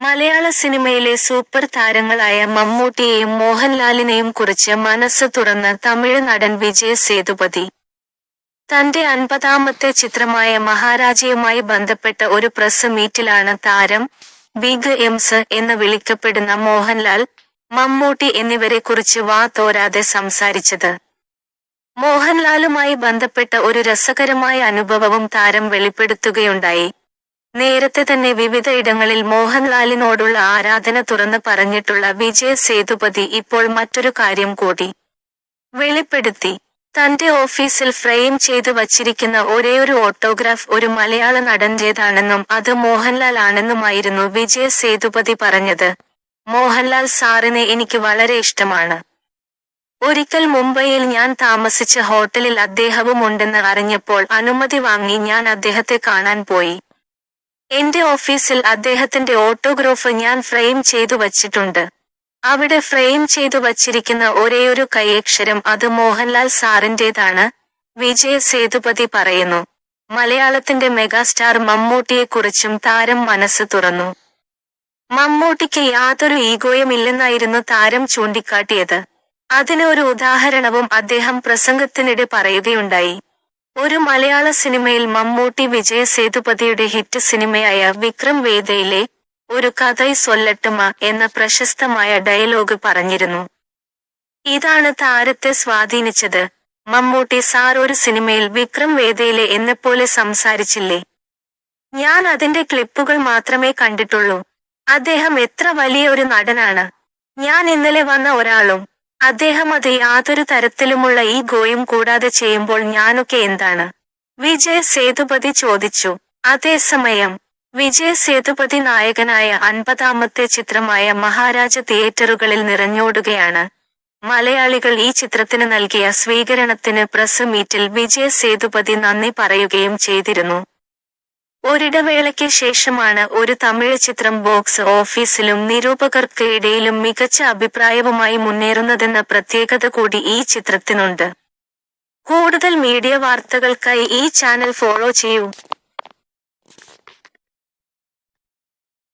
മലയാള സിനിമയിലെ സൂപ്പർ താരങ്ങളായ മമ്മൂട്ടിയെയും മോഹൻലാലിനെയും കുറിച്ച് മനസ്സ് തുറന്ന തമിഴ് നടൻ വിജയ് സേതുപതി. തന്റെ അൻപതാമത്തെ ചിത്രമായ മഹാരാജയുമായി ബന്ധപ്പെട്ട ഒരു പ്രസ് മീറ്റിലാണ് താരം ബിഗ് എംസ് എന്ന് വിളിക്കപ്പെടുന്ന മോഹൻലാൽ മമ്മൂട്ടി എന്നിവരെ കുറിച്ച് വാ തോരാതെ സംസാരിച്ചത്. മോഹൻലാലുമായി ബന്ധപ്പെട്ട ഒരു രസകരമായ അനുഭവവും താരം വെളിപ്പെടുത്തുകയുണ്ടായി. നേരത്തെ തന്നെ വിവിധ ഇടങ്ങളിൽ മോഹൻലാലിനോടുള്ള ആരാധന തുറന്ന് പറഞ്ഞിട്ടുള്ള വിജയ് സേതുപതി ഇപ്പോൾ മറ്റൊരു കാര്യം കൂടി വെളിപ്പെടുത്തി. തന്റെ ഓഫീസിൽ ഫ്രെയിം ചെയ്തു വച്ചിരിക്കുന്ന ഒരേയൊരു ഓട്ടോഗ്രാഫ് ഒരു മലയാള നടന്റേതാണെന്നും അത് മോഹൻലാൽ ആണെന്നുമായിരുന്നു വിജയ് സേതുപതി പറഞ്ഞത്. മോഹൻലാൽ സാറിനെ എനിക്ക് വളരെ ഇഷ്ടമാണ്. ഒരിക്കൽ മുംബൈയിൽ ഞാൻ താമസിച്ച ഹോട്ടലിൽ അദ്ദേഹവും ഉണ്ടെന്ന് അറിഞ്ഞപ്പോൾ അനുമതി വാങ്ങി ഞാൻ അദ്ദേഹത്തെ കാണാൻ പോയി. എന്റെ ഓഫീസിൽ അദ്ദേഹത്തിന്റെ ഓട്ടോഗ്രാഫ് ഞാൻ ഫ്രെയിം ചെയ്തു വച്ചിട്ടുണ്ട്. അവിടെ ഫ്രെയിം ചെയ്തു വച്ചിരിക്കുന്ന ഒരേയൊരു കൈയക്ഷരം അത് മോഹൻലാൽ സാറിന്റേതാണ് വിജയ സേതുപതി പറയുന്നു. മലയാളത്തിന്റെ മെഗാസ്റ്റാർ മമ്മൂട്ടിയെക്കുറിച്ചും താരം മനസ്സ് തുറന്നു. മമ്മൂട്ടിക്ക് യാതൊരു ഈഗോയും ഇല്ലെന്നായിരുന്നു താരം ചൂണ്ടിക്കാട്ടിയത്. അതിന് ഒരു ഉദാഹരണവും അദ്ദേഹം പ്രസംഗത്തിനിടെ പറയുകയുണ്ടായി. ഒരു മലയാള സിനിമയിൽ മമ്മൂട്ടി വിജയ സേതുപതിയുടെ ഹിറ്റ് സിനിമയായ വിക്രം വേദയിലെ ഒരു കഥൈ സൊല്ലട്ടുമ എന്ന പ്രശസ്തമായ ഡയലോഗ് പറഞ്ഞിരുന്നു. ഇതാണ് താരത്തെ സ്വാധീനിച്ചത്. മമ്മൂട്ടി സാർ ഒരു സിനിമയിൽ വിക്രം വേദയിലെ എന്നെപ്പോലെ സംസാരിച്ചില്ലേ? ഞാൻ അതിന്റെ ക്ലിപ്പുകൾ മാത്രമേ കണ്ടിട്ടുള്ളൂ. അദ്ദേഹം എത്ര വലിയ ഒരു നടനാണ്. ഞാൻ ഇന്നലെ വന്ന ഒരാളും അദ്ദേഹം അത് യാതൊരു തരത്തിലുമുള്ള ഈ ഗോയും കൂടാതെ ചെയ്യുമ്പോൾ ഞാനൊക്കെ എന്താണ്? വിജയ സേതുപതി ചോദിച്ചു. അതേസമയം വിജയ സേതുപതി നായകനായ അൻപതാമത്തെ ചിത്രമായ മഹാരാജ തിയേറ്ററുകളിൽ നിറഞ്ഞോടുകയാണ്. മലയാളികൾ ഈ ചിത്രത്തിന് നൽകിയ സ്വീകരണത്തിന് പ്രസ് മീറ്റിൽ വിജയ സേതുപതി നന്ദി പറയുകയും ചെയ്തിരുന്നു. ഒരിടവേളയ്ക്ക് ശേഷമാണ് ഒരു തമിഴ് ചിത്രം ബോക്സ് ഓഫീസിലും നിരൂപകർക്ക് ഇടയിലും മികച്ച അഭിപ്രായവുമായി മുന്നേറുന്നതെന്ന പ്രത്യേകത കൂടി ഈ ചിത്രത്തിനുണ്ട്. കൂടുതൽ മീഡിയ വാർത്തകൾക്കായി ഈ ചാനൽ ഫോളോ ചെയ്യൂ.